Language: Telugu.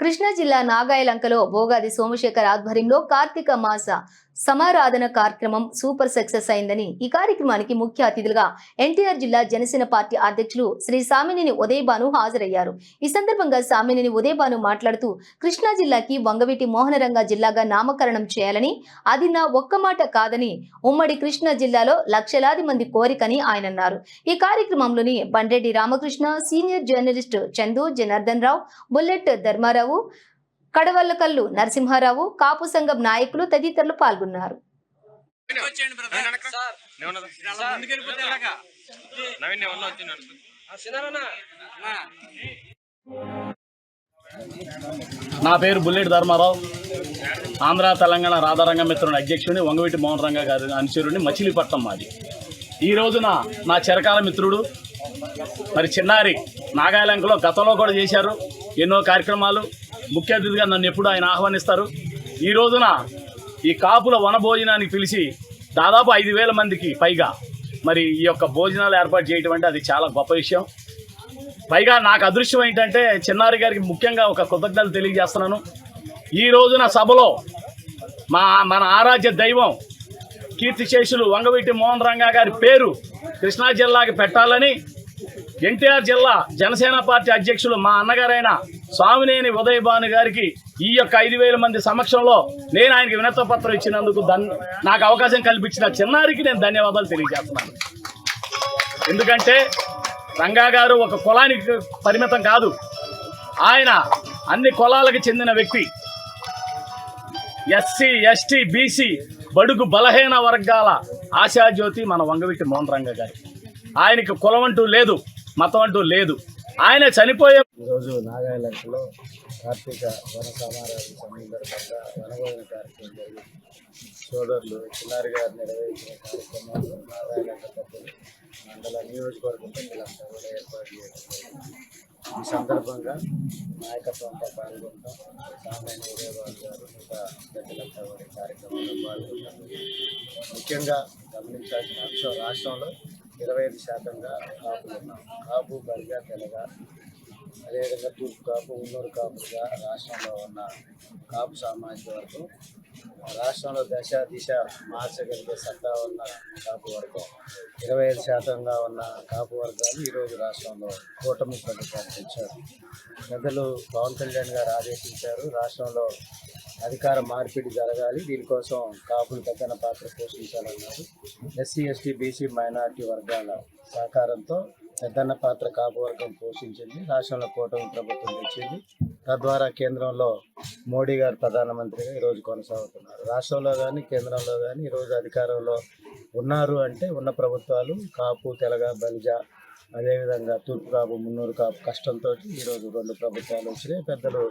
కృష్ణా జిల్లా నాగాయలంకలో భోగాది సోమశేఖర్ ఆధ్వర్యంలో కార్తీక మాస. సమారాధన కార్యక్రమం సూపర్ సక్సెస్ అయిందని ఈ కార్యక్రమానికి ముఖ్య అతిథులుగా ఎన్టీఆర్ జిల్లా జనసేన పార్టీ అధ్యక్షులు శ్రీ సామినేని ఉదయభాను హాజరయ్యారు. ఈ సందర్భంగా సామినేని ఉదయభాను మాట్లాడుతూ కృష్ణా జిల్లాకి వంగవీటి మోహనరంగ జిల్లాగా నామకరణం చేయాలని అది నా ఒక్క మాట కాదని ఉమ్మడి కృష్ణా జిల్లాలో లక్షలాది మంది కోరికని ఆయన అన్నారు. ఈ కార్యక్రమంలోని Bandreddy Ramakrishna senior journalist Chandu Janardhan Rao bullet Dharmarao Kadavallakallu Narasimharao Kapu సంఘం నాయకులు తదితరులు పాల్గొన్నారు. నా పేరు బుల్లెట్ ధర్మారావు. ఆంధ్ర తెలంగాణ రాధారంగ మిత్రుని అధ్యక్షుడిని వంగవీటి మోహన్ రంగ గారి అనుచరుడిని మచిలీపట్నం మాది. ఈ రోజున నా చిరకాల మిత్రుడు మరి చిన్నారి నాగాలంకలో గతంలో కూడా చేశారు. ఎన్నో కార్యక్రమాలు ముఖ్య అతిథిగా నన్ను ఎప్పుడు ఆయన ఆహ్వానిస్తారు. ఈ రోజున ఈ కాపుల వనభోజనానికి పిలిచి దాదాపు ఐదు వేల మందికి పైగా మరి ఈ యొక్క భోజనాలు ఏర్పాటు చేయటం అంటే అది చాలా గొప్ప విషయం. పైగా నాకు అదృశ్యం ఏంటంటే చిన్నారి గారికి ముఖ్యంగా ఒక కృతజ్ఞతలు తెలియజేస్తున్నాను. ఈ రోజున సభలో మా మన ఆరాధ్య దైవం కీర్తిశేషులు వంగవీటి మోహన్ రంగా గారి పేరు కృష్ణా జిల్లాకి పెట్టాలని ఎన్టీఆర్ జిల్లా జనసేన పార్టీ అధ్యక్షులు మా అన్నగారైన స్వామినేని ఉదయభాను గారికి ఈ యొక్క ఐదు వేల మంది సమక్షంలో నేను ఆయనకి వినత పత్రం ఇచ్చినందుకు దన్ నాకు అవకాశం కల్పించిన చిన్నారికి నేను ధన్యవాదాలు తెలియజేస్తున్నాను. ఎందుకంటే రంగా గారు ఒక కులానికి పరిమితం కాదు. ఆయన అన్ని కులాలకు చెందిన వ్యక్తి. ఎస్సీ ఎస్టీ బీసీ బడుగు బలహీన వర్గాల ఆశాజ్యోతి మన వంగవీటి మోహన్ రంగ గారు. ఆయనకి కులం అంటూ లేదు మతం అంటూ లేదు. ఆయన చనిపోయే ఈరోజు నాగాలంకలో కార్తీక వన సమారాధన సందర్భంగా వనభోజన కార్యక్రమం జరిగింది. సోదరులు చిన్నారి గారు నిర్వహించిన కార్యక్రమాలు నాగాలంక పెద్దలు మండల నియోజకవర్గం పెద్దలంతా కూడా ఏర్పాటు చేయడం ఈ సందర్భంగా నాయకత్వంతో పాల్గొంటాం సామాన్య ఉదయబాబు గారు ఇంకా పెద్దలంతా కూడా కార్యక్రమంలో పాల్గొంటారు ముఖ్యంగా గమనించాల్సిన అంశం రాష్ట్రంలో ఇరవై ఐదు శాతంగా కాపులు ఉన్నాం కాపు బరిగా తెలగా అదేవిధంగా తూర్పు కాపు ఉన్నూరు కాపులుగా రాష్ట్రంలో ఉన్న కాపు సామాజిక వర్గం రాష్ట్రంలో దశ దిశ మార్చగలిగే సత్తా ఉన్న కాపు వర్గం. ఇరవై ఐదు శాతంగా ఉన్న కాపు వర్గాలు ఈరోజు రాష్ట్రంలో కూటమి ప్రభుత్వానికి తెచ్చారు పెద్దలు పవన్ కళ్యాణ్ గారు ఆదేశించారు రాష్ట్రంలో అధికార మార్పిడి జరగాలి. దీనికోసం కాపులు పెద్దన పాత్ర పోషించాలన్నారు. ఎస్సీ ఎస్టీ బీసీ మైనారిటీ వర్గాల సహకారంతో పెద్దన్న పాత్ర కాపు వర్గం పోషించింది. రాష్ట్రంలో కూటమి ప్రభుత్వం తెచ్చింది. తద్వారా కేంద్రంలో మోడీ గారు ప్రధానమంత్రిగా ఈరోజు కొనసాగుతున్నారు. రాష్ట్రంలో కానీ కేంద్రంలో కానీ ఈరోజు అధికారంలో ఉన్నారు అంటే ఉన్న ప్రభుత్వాలు కాపు తెలగ బలిజ అదేవిధంగా తూర్పు కాపు మున్నూరు కాపు కష్టంతో ఈరోజు రెండు ప్రభుత్వాలు వచ్చినాయి. పెద్దలు